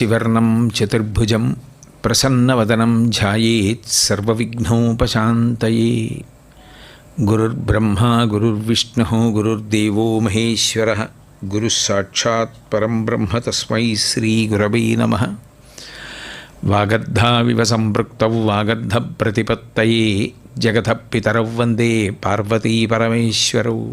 శివర్ణం చతుర్భుజం ప్రసన్నవదనం ధ్యాయేత్ సర్వవిఘ్నోపశాంతయే. గురుర్బ్రహ్మా గురుర్విష్ణు గురుర్దేవో మహేశ్వర గురుస్సాక్షాత్ పరం బ్రహ్మ తస్మై శ్రీగురవై నమ. వాగద్ధావివ సంపృక్త వాగద్ధ ప్రతిపత్తయే. జగత పితరౌ వందే పార్వతీ పరమేశ్వరౌ.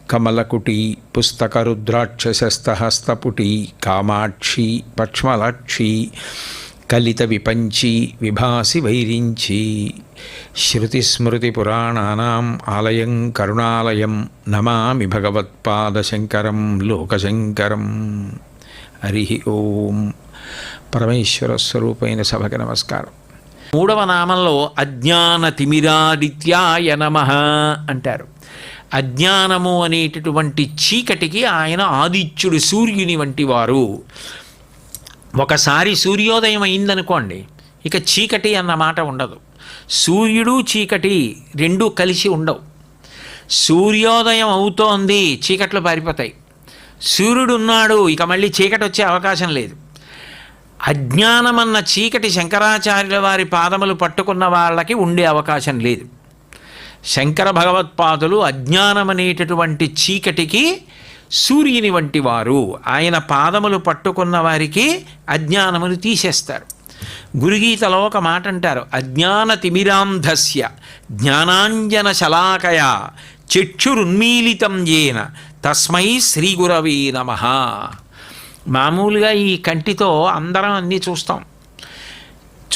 కమలకుటి పుస్తకరుద్రాక్షసస్తహస్తపుటి కామాక్షి పక్ష్మలాక్షి కలిత విపంచి విభాసి వైరించి శ్రుతిస్మృతిపురాణానాం ఆలయం కరుణాలయం నమామి భగవత్పాదశంకరం లోకశంకరం. హరి ఓం. పరమేశ్వర స్వరూపైన సభకి నమస్కారం. మూడవ నామంలో అజ్ఞాన తిమిరాదిత్యాయ నమ అంటారు. అజ్ఞానము అనేటటువంటి చీకటికి ఆయన ఆదిత్యుడు సూర్యుని వంటి వారు. ఒకసారి సూర్యోదయం అయిందనుకోండి ఇక చీకటి అన్న మాట ఉండదు. సూర్యుడు చీకటి రెండూ కలిసి ఉండవు. సూర్యోదయం అవుతోంది చీకట్లు పారిపోతాయి. సూర్యుడు ఉన్నాడు ఇక మళ్ళీ చీకటి వచ్చే అవకాశం లేదు. అజ్ఞానమన్న చీకటి శంకరాచార్యుల వారి పాదములు పట్టుకున్న వాళ్ళకి ఉండే అవకాశం లేదు. శంకర భగవత్పాదులు అజ్ఞానమనేటటువంటి చీకటికి సూర్యుని వంటి వారు. ఆయన పాదములు పట్టుకున్న వారికి అజ్ఞానమును తీసేస్తారు. గురుగీతలో ఒక మాట అంటారు అజ్ఞాన తిమిరాంధస్య జ్ఞానాంజన శలాకయ చక్షురున్మీలితం ఏన తస్మై శ్రీగురవే నమ. మామూలుగా ఈ కంటితో అందరం అన్నీ చూస్తాం.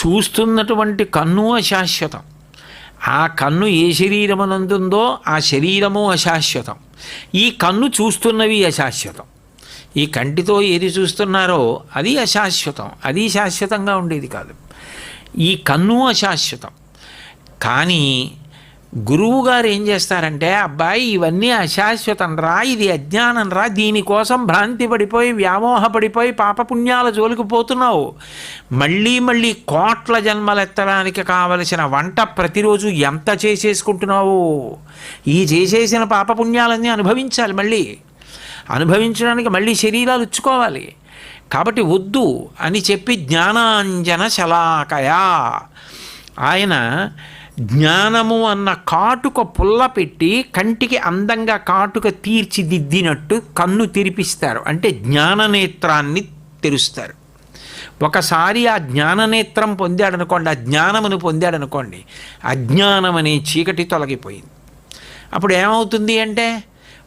చూస్తున్నటువంటి కన్ను అశాశ్వతం ఆ కన్ను ఏ శరీరమునందుందో ఆ శరీరము అశాశ్వతం. ఈ కన్ను చూస్తున్నవి అశాశ్వతం. ఈ కంటితో ఏది చూస్తున్నారో అది అశాశ్వతం. అది శాశ్వతంగా ఉండేది కాదు. ఈ కన్ను అశాశ్వతం. కానీ గురువు గారు ఏం చేస్తారంటే అబ్బాయి ఇవన్నీ అశాశ్వతం రా ఇది అజ్ఞానం రా దీనికోసం భ్రాంతి పడిపోయి వ్యామోహపడిపోయి పాపపుణ్యాల జోలికి పోతున్నావు. మళ్ళీ మళ్ళీ కోట్ల జన్మలెత్తడానికి కావలసిన వంట ప్రతిరోజు ఎంత చేసేసుకుంటున్నావు? ఈ చేసేసిన పాపపుణ్యాలన్నీ అనుభవించాలి మళ్ళీ. అనుభవించడానికి మళ్ళీ శరీరాలు ఇచ్చుకోవాలి. కాబట్టి వద్దు అని చెప్పి జ్ఞానాంజన శలాకయా. ఆయన జ్ఞానము అన్న కాటుక పుల్ల పెట్టి కంటికి అందంగా కాటుక తీర్చిదిద్దినట్టు కన్ను తెరిపిస్తారు. అంటే జ్ఞాననేత్రాన్ని తెరుస్తారు. ఒకసారి ఆ జ్ఞాననేత్రం పొందాడనుకోండి ఆ జ్ఞానమును పొందాడనుకోండి అజ్ఞానం అనే చీకటి తొలగిపోయింది. అప్పుడు ఏమవుతుంది అంటే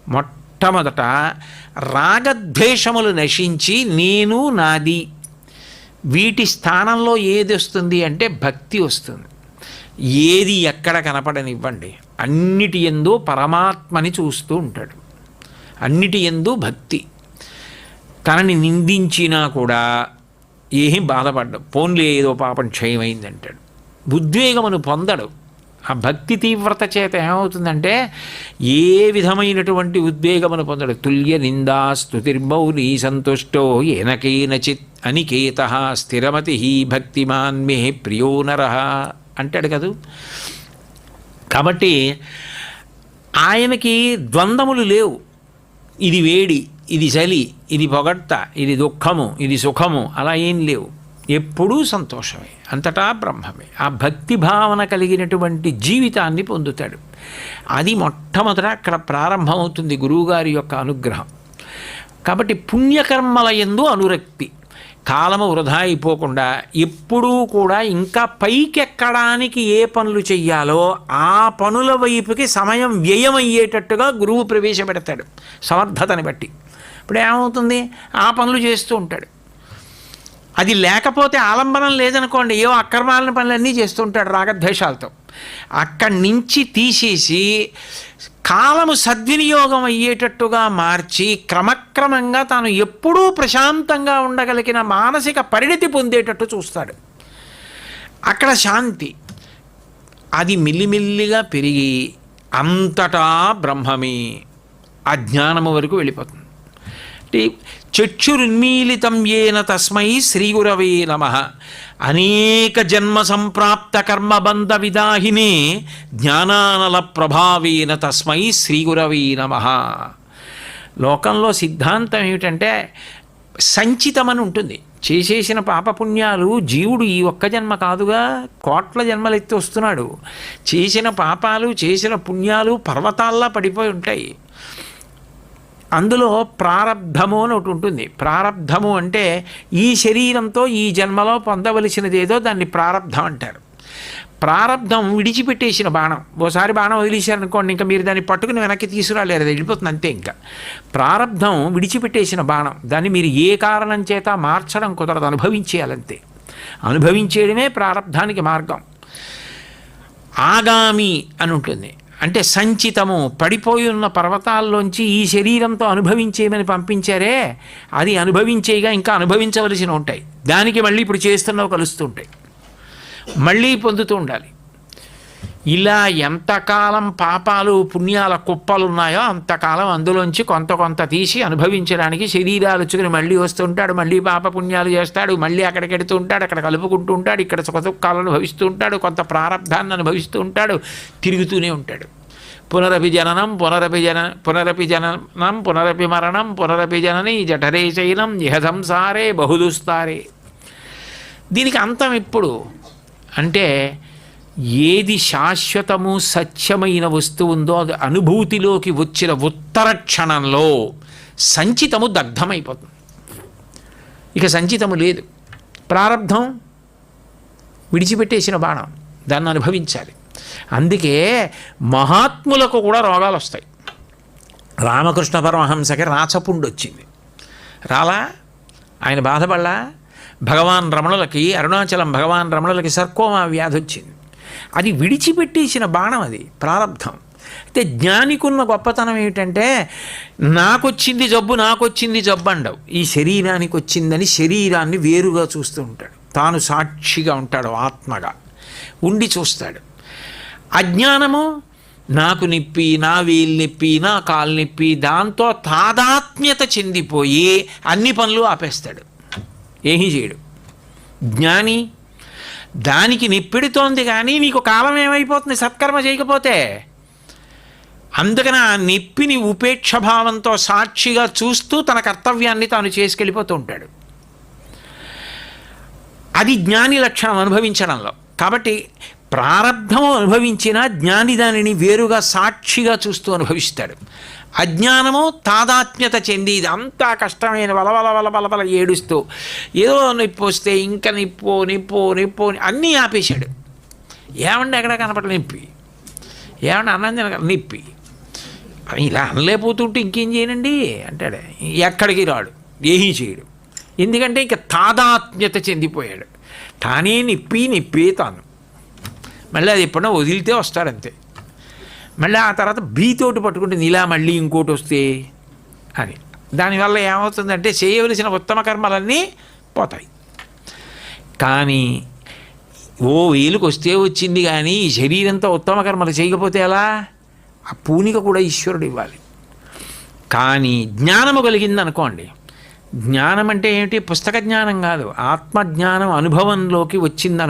మొట్టమొదట రాగద్వేషములు నశించి నేను నాది వీటి స్థానంలో ఏది వస్తుంది అంటే భక్తి వస్తుంది. ఏది ఎక్కడ కనపడనివ్వండి. అన్నిటి ఎందు పరమాత్మని చూస్తూ ఉంటాడు. అన్నిటి ఎందు భక్తి. తనని నిందించినా కూడా ఏం బాధపడ్డం. పోన్లే ఏదో పాపం క్షయమైందంటాడు. ఉద్వేగమును పొందడు. ఆ భక్తి తీవ్రత చేత ఏమవుతుందంటే ఏ విధమైనటువంటి ఉద్వేగమును పొందడు. తుల్య నిందా స్తుతిర్మౌని సంతుష్టో ఏనకేనచిత్ అనికేత స్థిరమతి భక్తిమాన్మే ప్రియో నర. అంటాడు కదూ. కాబట్టి ఆయనకి ద్వంద్వములు లేవు. ఇది వేడి ఇది చలి ఇది పొగడ్త ఇది దుఃఖము ఇది సుఖము అలా ఏం లేవు. ఎప్పుడూ సంతోషమే అంతటా బ్రహ్మమే. ఆ భక్తి భావన కలిగినటువంటి జీవితాన్ని పొందుతాడు. అది మొట్టమొదట అక్కడ ప్రారంభమవుతుంది గురువుగారి యొక్క అనుగ్రహం. కాబట్టి పుణ్యకర్మల ఎందు అనురక్తి. కాలము వృధా అయిపోకుండా ఎప్పుడూ కూడా ఇంకా పైకెక్కడానికి ఏ పనులు చెయ్యాలో ఆ పనుల వైపుకి సమయం వ్యయమయ్యేటట్టుగా గురువు ప్రవేశపెడతాడు సమర్థతని బట్టి. ఇప్పుడు ఏమవుతుంది? ఆ పనులు చేస్తూ ఉంటాడు. అది లేకపోతే ఆలంబనం లేదనుకోండి ఏవో అక్రమాలని పనులన్నీ చేస్తుంటాడు రాగద్వేషాలతో. అక్కడి నుంచి తీసేసి కాలము సద్వినియోగం అయ్యేటట్టుగా మార్చి క్రమక్రమంగా తాను ఎప్పుడూ ప్రశాంతంగా ఉండగలిగిన మానసిక పరిణితి పొందేటట్టు చూస్తాడు. అక్కడ శాంతి. అది మిల్లిమిల్లిగా పెరిగి అంతటా బ్రహ్మమే. అజ్ఞానము వరకు వెళ్ళిపోతుంది. అంటే చక్షురున్మీలితం ఏన తస్మై శ్రీగురవే నమ. అనేక జన్మ సంప్రాప్త కర్మబంధ విదాహినే జ్ఞానానల ప్రభావేన తస్మై శ్రీగురవే నమ. లోకంలో సిద్ధాంతం ఏమిటంటే సంచితమని ఉంటుంది. చేసేసిన పాపపుణ్యాలు జీవుడు ఈ ఒక్క జన్మ కాదుగా కోట్ల జన్మలు ఎత్తి వస్తున్నాడు. చేసిన పాపాలు చేసిన పుణ్యాలు పర్వతాల్లా పడిపోయి ఉంటాయి. అందులో ప్రారబ్ధము అని ఒకటి ఉంటుంది. ప్రారబ్ధము అంటే ఈ శరీరంతో ఈ జన్మలో పొందవలసినది ఏదో దాన్ని ప్రారబ్ధం అంటారు. ప్రారబ్ధం విడిచిపెట్టేసిన బాణం. ఓసారి బాణం వదిలేశారనుకోండి ఇంకా మీరు దాన్ని పట్టుకుని వెనక్కి తీసుకురాలేరు అది వెళ్ళిపోతుంది అంతే ఇంకా. ప్రారబ్ధం విడిచిపెట్టేసిన బాణం. దాన్ని మీరు ఏ కారణం చేత మార్చడం కుదరదు అనుభవించేయాలంతే. అనుభవించేయడమే ప్రారబ్ధానికి మార్గం. ఆగామి అని ఉంటుంది. అంటే సంచితము పడిపోయి ఉన్న పర్వతాల్లోంచి ఈ శరీరంతో అనుభవించేయమని పంపించారే అది అనుభవించేయగా ఇంకా అనుభవించవలసిన ఉంటాయి దానికి మళ్ళీ ఇప్పుడు చేస్తున్నవి కలుస్తుంటాయి. మళ్ళీ పొందుతూ ఉండాలి. ఇలా ఎంతకాలం పాపాలు పుణ్యాల కుప్పలు ఉన్నాయో అంతకాలం అందులోంచి కొంత కొంత తీసి అనుభవించడానికి శరీరాలు వచ్చుకుని మళ్ళీ వస్తుంటాడు మళ్ళీ పాప పుణ్యాలు చేస్తాడు మళ్ళీ అక్కడికి వెడుతూ ఉంటాడు అక్కడ కలుపుకుంటూ ఉంటాడు ఇక్కడ సుఖ దుఃఖాలను అనుభవిస్తూ ఉంటాడు కొంత ప్రారంధాన్ని అనుభవిస్తూ ఉంటాడు తిరుగుతూనే ఉంటాడు. పునరపి జననం పునరపి జన పునరపి జననం పునరపి మరణం పునరపి జనని జఠరే శయనం ఇహ సంసారే బహుదుస్తారే. దీనికి అంతం ఎప్పుడు అంటే ఏది శాశ్వతము సత్యమైన వస్తువు ఉందో అది అనుభూతిలోకి వచ్చిన ఉత్తర క్షణంలో సంచితము దగ్ధమైపోతుంది. ఇక సంచితము లేదు. ప్రారంధం విడిచిపెట్టేసిన బాణం. దాన్ని అనుభవించాలి. అందుకే మహాత్ములకు కూడా రోగాలు వస్తాయి రామకృష్ణ పరమహంసకి రాచపుండు వచ్చింది రాలా? ఆయన బాధపడలా? భగవాన్ రమణులకి అరుణాచలం భగవాన్ రమణులకి సర్కోమా వ్యాధి వచ్చింది. అది విడిచిపెట్టేసిన బాణం అది ప్రారంధం అయితే జ్ఞానికున్న గొప్పతనం ఏమిటంటే నాకొచ్చింది జబ్బు నాకొచ్చింది జబ్బు అండవు. ఈ శరీరానికి వచ్చిందని శరీరాన్ని వేరుగా చూస్తూ ఉంటాడు. తాను సాక్షిగా ఉంటాడు ఆత్మగా. ఉండి చూస్తాడు. అజ్ఞానము నాకు నొప్పి నా వీలు నొప్పి నా కాలు నొప్పి దాంతో తాదాత్మ్యత చెందిపోయి అన్ని పనులు ఆపేస్తాడు. ఏమీ చేయడు. జ్ఞాని దానికి నిప్పెడుతోంది కానీ నీకు కాలం ఏమైపోతుంది? సత్కర్మ చేయకపోతే? అందుకని ఆ నిప్పిని ఉపేక్ష భావంతో సాక్షిగా చూస్తూ తన కర్తవ్యాన్ని తాను చేసుకెళ్ళిపోతూ ఉంటాడు. అది జ్ఞాని లక్షణం అనుభవించడంలో. కాబట్టి ప్రారంధము అనుభవించిన జ్ఞాని దానిని వేరుగా సాక్షిగా చూస్తూ అనుభవిస్తాడు. అజ్ఞానము తాదాత్మ్యత చెంది ఇదంతా కష్టమైన వలవల వల వలవల ఏడుస్తూ ఏదో నొప్పి వస్తే ఇంకా నిప్పు నిప్పు నిప్పు అన్నీ ఆపేశాడు. ఏమండి ఎక్కడ కనపడలే నొప్పి? ఏమండి అన్నం తినగల నొప్పి? ఇలా అనలేకపోతుంటే ఇంకేం చేయనండి? అంటాడు. ఎక్కడికి రాడు? ఏమీ చేయడు. ఎందుకంటే ఇంక తాదాత్మ్యత చెందిపోయాడు. తానే నిప్పి నిప్పి తాను. మళ్ళీ అది ఎప్పుడన్నా వదిలితే వస్తాడంతే మళ్ళీ ఆ తర్వాత బీతోటి పట్టుకుంటే ఇలా మళ్ళీ ఇంకోటి వస్తే అని. దానివల్ల ఏమవుతుందంటే చేయవలసిన ఉత్తమ కర్మలన్నీ పోతాయి. కానీ ఓ వేలుకు వస్తే వచ్చింది కానీ ఈ శరీరంతో ఉత్తమ కర్మలు చేయకపోతే ఎలా? ఆ పూనిక కూడా ఈశ్వరుడు ఇవ్వాలి. కానీ జ్ఞానము కలిగింది అనుకోండి. జ్ఞానం అంటే ఏమిటి? పుస్తక జ్ఞానం కాదు. ఆత్మజ్ఞానం అనుభవంలోకి వచ్చింది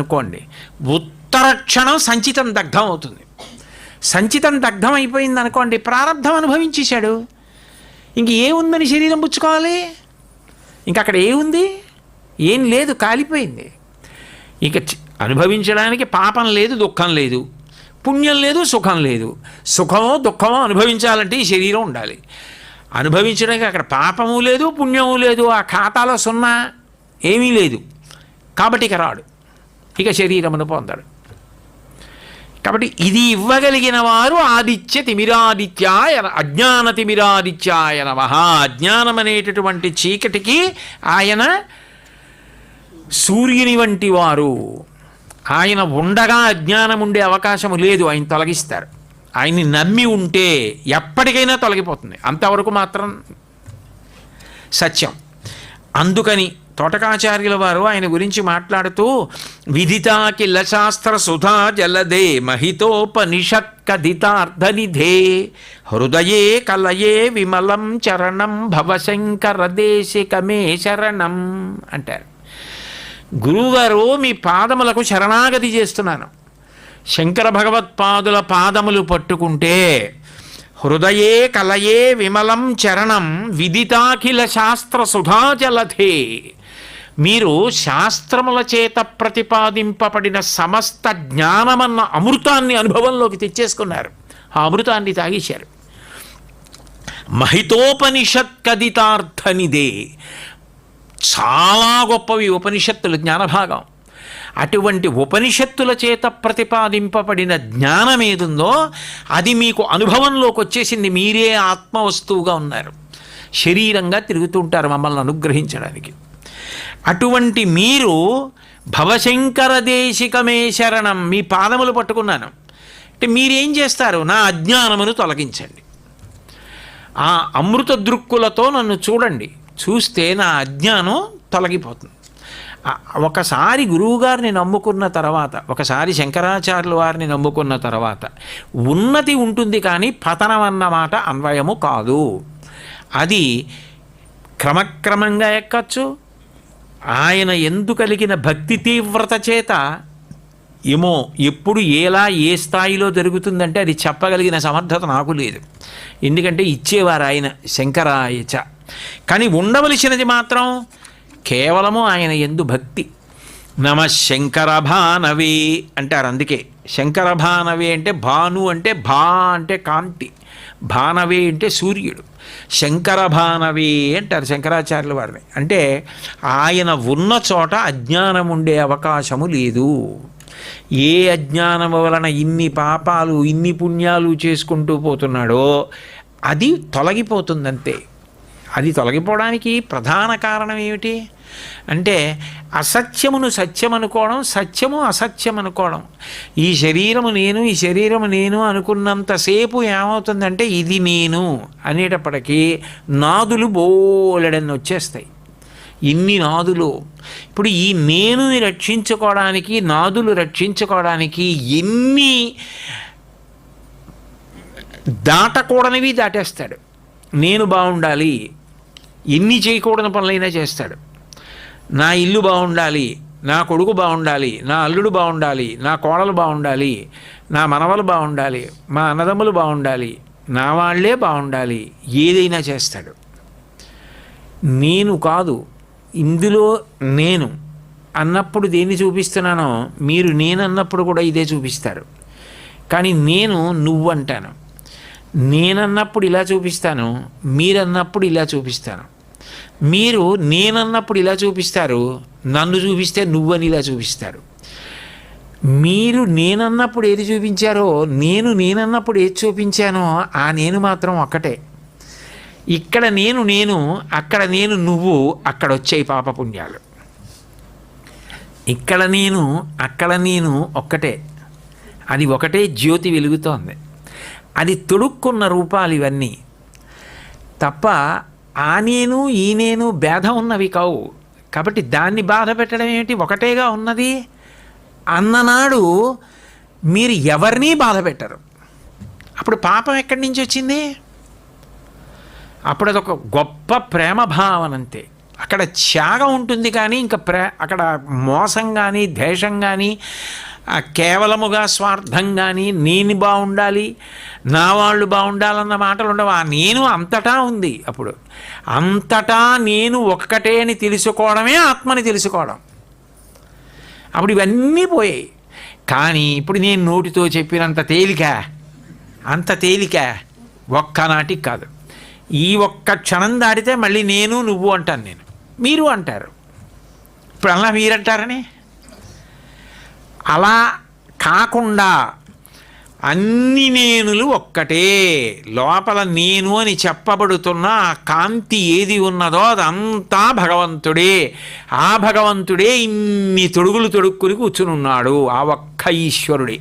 ఉత్తరక్షణం ఉత్తర క్షణం సంచితం దగ్ధం అవుతుంది. సంచితం దగ్ధం అయిపోయింది అనుకోండి ప్రారంధం అనుభవించేశాడు. ఇంక ఏముందని శరీరం పుచ్చుకోవాలి? ఇంక అక్కడ ఏముంది ఏం లేదు కాలిపోయింది. ఇక అనుభవించడానికి పాపం లేదు దుఃఖం లేదు. పుణ్యం లేదు సుఖం లేదు. సుఖమో దుఃఖమో అనుభవించాలంటే ఈ శరీరం ఉండాలి. అనుభవించడానికి అక్కడ పాపము లేదు పుణ్యము లేదు ఆ ఖాతాలో సున్నా ఏమీ లేదు. కాబట్టి ఇక రాడు. ఇక శరీరమును పొందాడు. కాబట్టి ఇది ఇవ్వగలిగిన వారు ఆదిత్య తిమిరాదిత్యాయ అజ్ఞాన తిమిరాదిత్యాయ నమ. అజ్ఞానం అనేటటువంటి చీకటికి ఆయన సూర్యుని వంటి వారు. ఆయన ఉండగా అజ్ఞానం ఉండే అవకాశం లేదు ఆయన తొలగిస్తారు. ఆయన్ని నమ్మి ఉంటే ఎప్పటికైనా తొలగిపోతుంది. అంతవరకు మాత్రం సత్యం. అందుకని తోటకాచార్యుల వారు ఆయన గురించి మాట్లాడుతూ విదితాకిల శాస్త్ర సుధా జలదే మహితోపనిషత్ కథితార్థనిధే హృదయే కలయే విమలం చరణం భవశంకర దేశికమే శరణం అంటారు. గురువుగారు మీ పాదములకు శరణాగతి చేస్తున్నాను. శంకర భగవత్పాదుల పాదములు పట్టుకుంటే హృదయే కలయే విమలం చరణం విదితాఖిల శాస్త్ర సుధాజలధే మీరు శాస్త్రముల చేత ప్రతిపాదింపబడిన సమస్త జ్ఞానమన్న అమృతాన్ని అనుభవంలోకి తెచ్చేసుకున్నారు. ఆ అమృతాన్ని తాగేశారు. మహితోపనిషత్ కదితార్థనిదే చాలా గొప్పవి ఉపనిషత్తులు జ్ఞానభాగం. అటువంటి ఉపనిషత్తుల చేత ప్రతిపాదింపబడిన జ్ఞానం ఏదుందో అది మీకు అనుభవంలోకి వచ్చేసింది. మీరే ఆత్మవస్తువుగా ఉన్నారు. శరీరంగా తిరుగుతుంటారు మమ్మల్ని అనుగ్రహించడానికి. అటువంటి మీరు భవశంకర దేశికమే శరణం మీ పాదములు పట్టుకున్నాను. అంటే మీరేం చేస్తారు? నా అజ్ఞానమును తొలగించండి. ఆ అమృత దృక్కులతో నన్ను చూడండి. చూస్తే నా అజ్ఞానం తొలగిపోతుంది. ఒకసారి గురువుగారిని నమ్ముకున్న తర్వాత ఒకసారి శంకరాచార్యుల వారిని నమ్ముకున్న తర్వాత ఉన్నతి ఉంటుంది కానీ పతనం అన్నమాట అన్వయము కాదు. అది క్రమక్రమంగా ఎక్కచ్చు ఆయన ఎందు కలిగిన భక్తి తీవ్రత చేత ఏమో ఎప్పుడు ఎలా ఏ స్థాయిలో జరుగుతుందంటే అది చెప్పగలిగిన సమర్థత నాకు లేదు. ఎందుకంటే ఇచ్చేవారు ఆయన శంకరాయచ కానీ ఉండవలసినది మాత్రం కేవలము ఆయన ఎందు భక్తి. నమ శంకర భానవే అంటారు అందుకే. శంకర భానవే అంటే భాను అంటే భా అంటే కాంతి. భానవే అంటే సూర్యుడు. శంకరభానవి అంటారు శంకరాచార్యుల వారిని. అంటే ఆయన ఉన్న చోట అజ్ఞానం ఉండే అవకాశము లేదు. ఏ అజ్ఞానం వలన ఇన్ని పాపాలు ఇన్ని పుణ్యాలు చేసుకుంటూ పోతున్నాడో అది తొలగిపోతుందంతే. అది తొలగిపోవడానికి ప్రధాన కారణం ఏమిటి? అంటే అసత్యమును సత్యం అనుకోవడం సత్యము అసత్యం అనుకోవడం ఈ శరీరము నేను ఈ శరీరము నేను అనుకున్నంతసేపు ఏమవుతుందంటే ఇది నేను అనేటప్పటికీ నాదులు బోలెడన్ని వచ్చేస్తాయి. ఇన్ని నాదులు. ఇప్పుడు ఈ నేనుని రక్షించుకోవడానికి నాదులు రక్షించుకోవడానికి ఎన్ని దాటకూడనివి దాటేస్తాడు. నేను బాగుండాలి. ఎన్ని చేయకూడని పనులైనా చేస్తాడు. నా ఇల్లు బాగుండాలి నా కొడుకు బాగుండాలి నా అల్లుడు బాగుండాలి నా కోడలు బాగుండాలి నా మనవలు బాగుండాలి మా అన్నదమ్ములు బాగుండాలి నా వాళ్ళే బాగుండాలి ఏదైనా చేస్తాడు. నేను కాదు ఇందులో నేను అన్నప్పుడు దేన్ని చూపిస్తున్నానో మీరు నేను అన్నప్పుడు కూడా ఇదే చూపిస్తారు. కానీ నేను నువ్వు అంటాను నేనన్నప్పుడు ఇలా చూపిస్తాను మీరన్నప్పుడు ఇలా చూపిస్తాను. మీరు నేనన్నప్పుడు ఇలా చూపిస్తారు నన్ను చూపిస్తే నువ్వని ఇలా చూపిస్తారు. మీరు నేనన్నప్పుడు ఏది చూపించారో నేను నేనన్నప్పుడు ఏది చూపించానో ఆ నేను మాత్రం ఒక్కటే. ఇక్కడ నేను నేను అక్కడ నేను నువ్వు అక్కడ వచ్చాయి పాపపుణ్యాలు ఇక్కడ నేను అక్కడ నేను ఒక్కటే. అది ఒకటే జ్యోతి వెలుగుతోంది. అది తొడుక్కున్న రూపాలు ఇవన్నీ. తప్ప ఆ నేను ఈ నేను భేదం ఉన్నవి కావు. కాబట్టి దాన్ని బాధ పెట్టడం ఏమిటి? ఒకటేగా ఉన్నది అన్ననాడు మీరు ఎవరినీ బాధ పెట్టరు. అప్పుడు పాపం ఎక్కడి నుంచి వచ్చింది? అప్పుడు అదొక గొప్ప ప్రేమ భావన అంతే. అక్కడ త్యాగం ఉంటుంది కానీ ఇంకా ప్రే అక్కడ మోసం కానీ ద్వేషం కానీ కేవలముగా స్వార్థం కానీ నేను బాగుండాలి నా వాళ్ళు బాగుండాలన్న మాటలు ఉండవు ఆ నేను అంతటా ఉంది అప్పుడు. అంతటా నేను ఒక్కటే అని తెలుసుకోవడమే ఆత్మని తెలుసుకోవడం. అప్పుడు ఇవన్నీ పోయాయి. కానీ ఇప్పుడు నేను నోటితో చెప్పినంత తేలిక? అంత తేలిక? ఒక్కనాటికి కాదు. ఈ ఒక్క క్షణం దాటితే మళ్ళీ నేను నువ్వు అంటాను నేను. మీరు అంటారు. ఇప్పుడు అలా మీరంటారని? అలా కాకుండా అన్ని నేనులు ఒక్కటే. లోపల నేను అని చెప్పబడుతున్న ఆ కాంతి ఏది ఉన్నదో అదంతా భగవంతుడే. ఆ భగవంతుడే ఇన్ని తొడుగులు తొడుక్కుని కూర్చుని ఉన్నాడు ఆ ఒక్క ఈశ్వరుడే.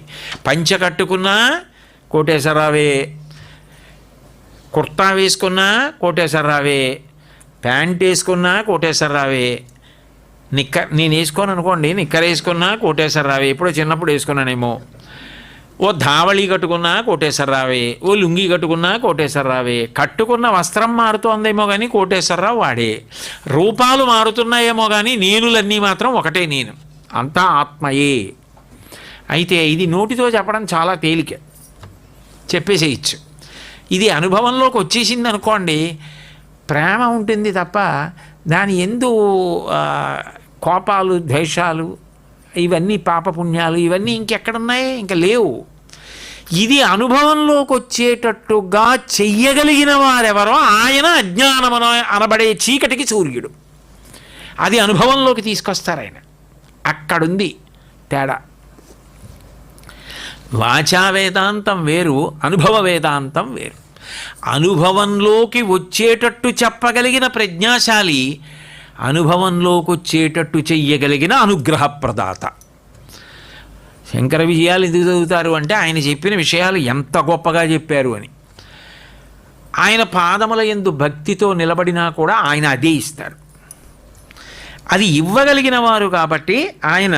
పంచ కట్టుకున్నా కోటేశ్వరరావే. కుర్తా వేసుకున్నా కోటేశ్వరరావే. ప్యాంట్ వేసుకున్నా కోటేశ్వరరావే. నిక్కర్ నేను వేసుకోను అనుకోండి నిక్కర్ వేసుకున్నా కోటేశ్వరరావే ఎప్పుడో చిన్నప్పుడు వేసుకున్నానేమో. ఓ ధావళి కట్టుకున్నా కోటేశ్వరరావే ఓ లుంగి కట్టుకున్నా కోటేశ్వరరావే కట్టుకున్న వస్త్రం మారుతోందేమో కానీ కోటేశ్వరరావు వాడే. రూపాలు మారుతున్నాయేమో కానీ నేనులన్నీ మాత్రం ఒకటే నేను. అంతా ఆత్మయే. అయితే ఇది నోటితో చెప్పడం చాలా తేలిక. చెప్పేసేయచ్చు. ఇది అనుభవంలోకి వచ్చేసింది అనుకోండి ప్రేమ ఉంటుంది తప్ప దాని ఎందు కోపాలు ద్వేషాలు ఇవన్నీ పాపపుణ్యాలు ఇవన్నీ ఇంకెక్కడున్నాయి? ఇంకా లేవు. ఇది అనుభవంలోకి వచ్చేటట్టుగా చెయ్యగలిగిన వారెవరో ఆయన అజ్ఞానమన అనబడే చీకటికి సూర్యుడు. అది అనుభవంలోకి తీసుకొస్తారు ఆయన. అక్కడుంది తేడా. వాచా వేదాంతం వేరు అనుభవ వేదాంతం వేరు. అనుభవంలోకి వచ్చేటట్టు చెప్పగలిగిన ప్రజ్ఞాశాలి అనుభవంలోకి వచ్చేటట్టు చెయ్యగలిగిన అనుగ్రహ ప్రదాత శంకర విజయాలు ఎందుకు చదువుతారు అంటే ఆయన చెప్పిన విషయాలు ఎంత గొప్పగా చెప్పారు అని. ఆయన పాదముల ఎందు భక్తితో నిలబడినా కూడా ఆయన అదే ఇస్తారు. అది ఇవ్వగలిగిన వారు కాబట్టి ఆయన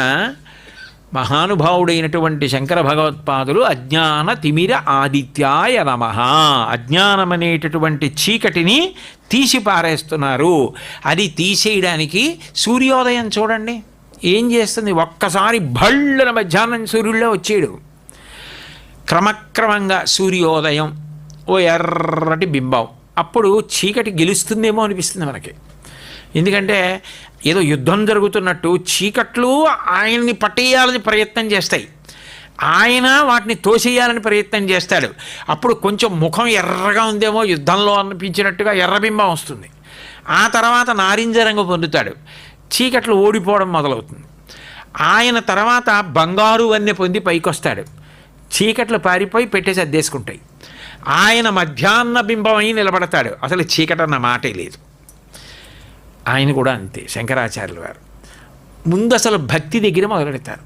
మహానుభావుడైనటువంటి శంకర భగవత్పాదులు అజ్ఞాన తిమిర ఆదిత్యాయ నమ. అజ్ఞానమనేటటువంటి చీకటిని తీసి పారేస్తున్నారు. అది తీసేయడానికి సూర్యోదయం చూడండి. ఏం చేస్తుంది? ఒక్కసారి భళ్ళన మధ్యాహ్నం సూర్యుల్లో వచ్చేడు. క్రమక్రమంగా సూర్యోదయం ఓ ఎర్రటి బింబం. అప్పుడు చీకటి గెలుస్తుందేమో అనిపిస్తుంది మనకి. ఎందుకంటే ఏదో యుద్ధం జరుగుతున్నట్టు చీకట్లు ఆయన్ని పట్టేయాలని ప్రయత్నం చేస్తాయి. ఆయన వాటిని తోసేయాలని ప్రయత్నం చేస్తాడు. అప్పుడు కొంచెం ముఖం ఎర్రగా ఉందేమో యుద్ధంలో అనిపించినట్టుగా ఎర్రబింబం వస్తుంది. ఆ తర్వాత నారింజ రంగు పొందుతాడు. చీకట్లు ఓడిపోవడం మొదలవుతుంది. ఆయన తర్వాత బంగారు వన్నె పొంది పైకొస్తాడు. చీకట్లు పారిపోయి పెట్టేసి అద్దేసుకుంటాయి ఆయన మధ్యాహ్న బింబమై నిలబడతాడు. అసలు చీకటన్న మాటే లేదు. ఆయన కూడా అంతే శంకరాచార్యులు వారు ముందు అసలు భక్తి దగ్గర మొదలెడతారు.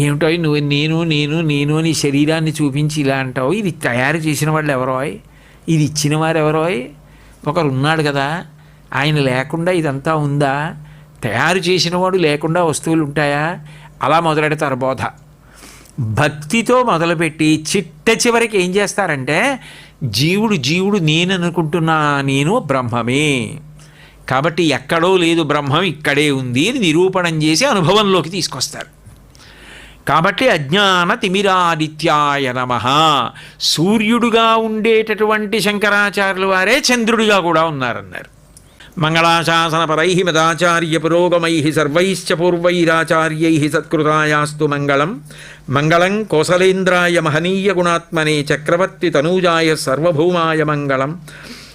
ఏమిటో నువ్వు నేను నేను నేను నీ శరీరాన్ని చూపించి ఇలా అంటావు ఇది తయారు చేసిన వాళ్ళు ఎవరో ఇది ఇచ్చిన వారు ఎవరో ఒకరు ఉన్నాడు కదా ఆయన లేకుండా ఇదంతా ఉందా తయారు చేసిన వాడు లేకుండా వస్తువులు ఉంటాయా అలా మొదలెడతారు బోధ. భక్తితో మొదలుపెట్టి చిట్ట చివరికి ఏం చేస్తారంటే జీవుడు జీవుడు నేను అనుకుంటున్నా నేను బ్రహ్మమే. కాబట్టి ఎక్కడో లేదు బ్రహ్మం ఇక్కడే ఉంది అని నిరూపణం చేసి అనుభవంలోకి తీసుకొస్తారు. కాబట్టి అజ్ఞాన తిమిరాదిత్యాయ నమ. సూర్యుడుగా ఉండేటటువంటి శంకరాచార్యుల వారే చంద్రుడిగా కూడా ఉన్నారన్నారు. మంగళాశాసనపరై మదాచార్య పురోగమై సర్వైశ్చ పూర్వైరాచార్యై సత్కృతాయాస్తు మంగళం. మంగళం కోసలేంద్రాయ మహనీయ గుణాత్మనే చక్రవర్తి తనూజాయ సర్వభౌమాయ మంగళం.